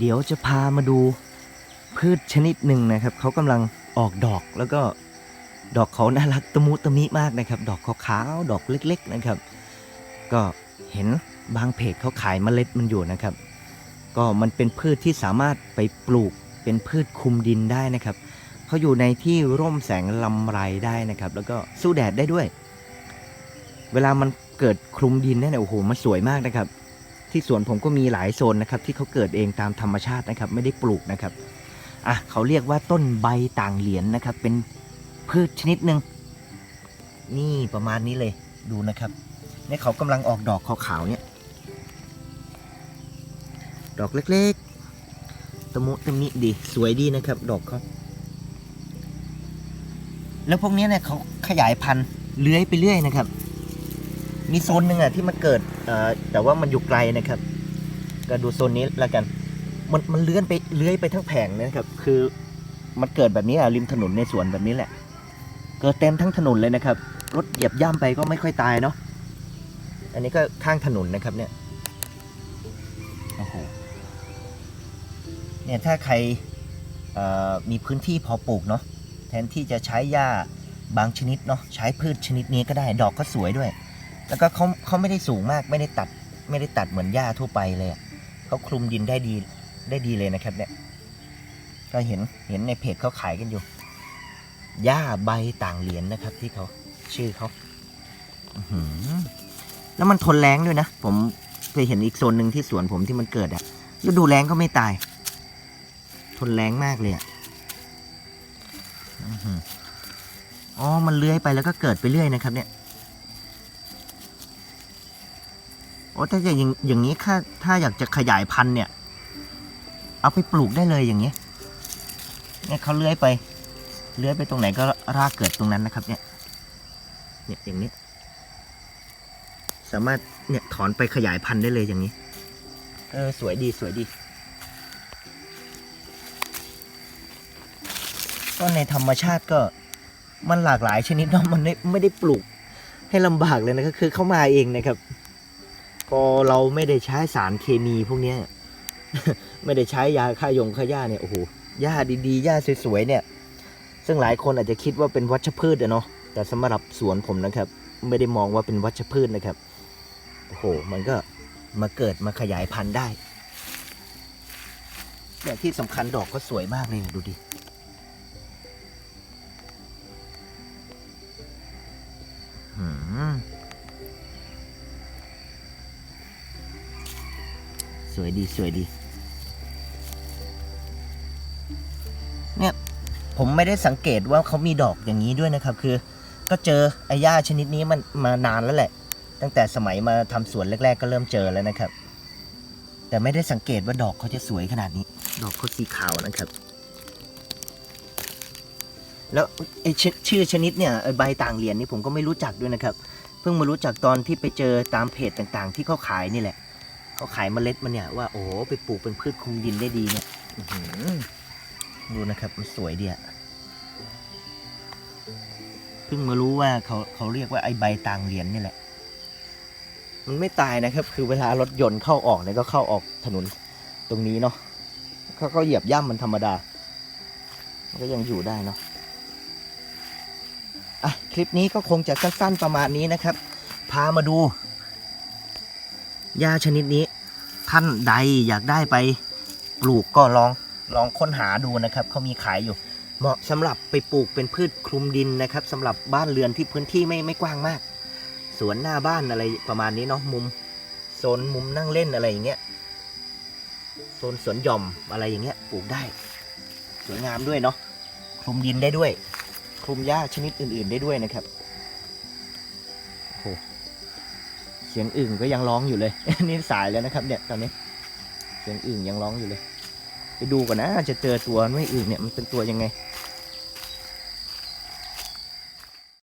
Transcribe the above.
เดี๋ยวจะพามาดูพืชชนิดหนึ่งนะครับ เขากำลังออกดอกแล้วก็ดอกเขาน่ารักตะมุตะมิมากนะครับ ดอกขาวๆดอกเล็ก ๆนะครับ ก็เห็นบางเพจเขาขายเมล็ดมันอยู่นะครับ ก็มันเป็นพืชที่สามารถไปปลูกเป็นพืชคุมดินได้นะครับเขาอยู่ในที่ร่มแสงลำไรได้นะครับ แล้วก็สู้แดดได้ด้วย เวลามันเกิดคลุมดินเนี่ยโอ้โหมันสวยมากนะครับ ที่สวนผมก็มีหลายโซนนะครับที่เขาเกิดเองตามธรรมชาตินะครับไม่ได้ปลูกนะครับอะเขาเรียกว่าต้นใบต่างเหรียญนะครับ เป็นพืชชนิดหนึ่งนี่ประมาณนี้เลยดูนะครับเนี่ยเขากำลังออกดอกขาวๆเนี่ยดอกเล็กๆตะมุตะมิดีสวยดีนะครับ ดอกเขาแล้วพวกนี้เนี่ยเขาขยายพันธุ์เลื้อยไปเรื่อยนะครับ มีโซนหนึ่งอะที่มันเกิดเอ่อแต่ว่ามันอยู่ไกลนะครับ ก็ดูโซนนี้แล้วกัน มันมันเลื้อนไปเลื้อยไปทั้งแผงนะครับ คือมันเกิดแบบนี้อะริมถนนในสวนแบบนี้แหละ เกิดเต็มทั้งถนนเลยนะครับ รถเหยียบย่ำไปก็ไม่ค่อยตายเนาะอันนี้ก็ข้างถนนนะครับเนี่ยโอ้โหเนี่ยถ้าใครเอ่อมีพื้นที่พอปลูกเนาะแทนที่จะใช้หญ้าบางชนิดเนาะใช้พืชชนิดนี้ก็ได้ดอกก็สวยด้วย แล้วก็เขาเขาไม่ได้สูงมากไม่ได้ตัดไม่ได้ตัดเหมือนหญ้าทั่วไปเลยอะเขาคลุมดินได้ดีได้ดีเลยนะครับเนี่ยก็เห็นเห็นในเพจเขาขายกันอยู่หญ้าใบต่างเหรียญนะครับ ที่เขาชื่อเขาแล้วมันทนแรงด้วยนะ ผมเคยเห็นอีกโซนหนึ่งที่สวนผมที่มันเกิดอะฤดูแรงก็ไม่ตาย ทนแรงมากเลยอะอ๋อ มันเลื้อยไปแล้วก็เกิดไปเรื่อยนะครับเนี่ย โอ้แต่อย่างอย่างนี้ถ้าถ้าอยากจะขยายพันธุ์เนี่ย เอาไปปลูกได้เลยอย่างนี้เนี่ยเขาเลื้อยไป เลื้อยไปตรงไหนก็รากเกิดตรงนั้นนะครับ เนี่ยเนี่ยอย่างนี้ สามารถเนี่ยถอนไปขยายพันธุ์ได้เลยอย่างนี้ เออสวยดีสวยดีก็ในธรรมชาติก็มันหลากหลายชนิดเนาะมันไม่ไม่ได้ปลูกให้ลำบากเลยนะก็คือเข้ามาเองนะครับ พอเราไม่ได้ใช้สารเคมีพวกเนี้ยไม่ได้ใช้ยาฆ่ายงฆ่าหญ้าเนี่ยโอ้โหหญ้าดีๆหญ้าสวยๆเนี่ย ซึ่งหลายคนอาจจะคิดว่าเป็นวัชพืชอะเนาะแต่สำหรับสวนผมนะครับ ไม่ได้มองว่าเป็นวัชพืชนะครับโอ้โหมันก็มาเกิดมาขยายพันธุ์ได้แต่ที่สำคัญดอกก็สวยมากเลยดูดิหืม วยดีสวยดี เนี่ยผมไม่ได้สังเกตว่าเขามีดอกอย่างนี้ด้วยนะครับ คือ ก็เจอไอ้หญ้าชนิดนี้มันมานานแล้วแหละ ตั้งแต่สมัยมาทำสวนแรก ๆ ก็เริ่มเจอแล้วนะครับ แต่ไม่ได้สังเกตว่าดอกเขาจะสวยขนาดนี้ ดอกเขาสีขาวนะครับ แล้วไอ้ชชื่อชนิดเนี่ยไอ้ใบต่างเหรียญนี่ผมก็ไม่รู้จักด้วยนะครับ เพิ่งมารู้จักตอนที่ไปเจอตามเพจต่างๆ ที่เขาขายนี่แหละ เขาขายเมล็ดมันเนี่ยว่าโอ้โหไปปลูกเป็นพืชคุมดินได้ดีเนี่ยดูนะครับมันสวยดีอะเพิ่งมารู้ว่าเขาเขาเรียกว่าไอใบต่างเหรียญนี่แหละ มันไม่ตายนะครับ คือเวลารถยนต์เข้าออกเนี่ยก็เข้าออกถนนตรงนี้เนาะเขาเขาเหยียบย่ำมันธรรมดามันก็ยังอยู่ได้เนาะอะคลิปนี้ก็คงจะสั้นๆประมาณนี้นะครับ พามาดูหญ้าชนิดนี้ ท่านใดอยากได้ไปปลูกก็ลองลองค้นหาดูนะครับเขามีขายอยู่ เหมาะสำหรับไปปลูกเป็นพืชคลุมดินนะครับสำหรับบ้านเรือนที่พื้นที่ไม่ไม่กว้างมาก สวนหน้าบ้านอะไรประมาณนี้เนาะมุมโซนมุมนั่งเล่นอะไรอย่างเงี้ยโซนสวนหย่อมอะไรอย่างเงี้ยปลูกได้ สวยงามด้วยเนาะคลุมดินได้ด้วย คลุมหญ้าชนิดอื่น ๆ ได้ด้วยนะครับ เสียงอึ่งก็ยังร้องอยู่เลย นี่สายแล้วนะครับ เนี่ยตอนนี้ เสียงอึ่งยังร้องอยู่เลย ไปดูก่อนนะจะเจอตัวไม่อึ่งเนี่ยมันเป็นตัวยังไง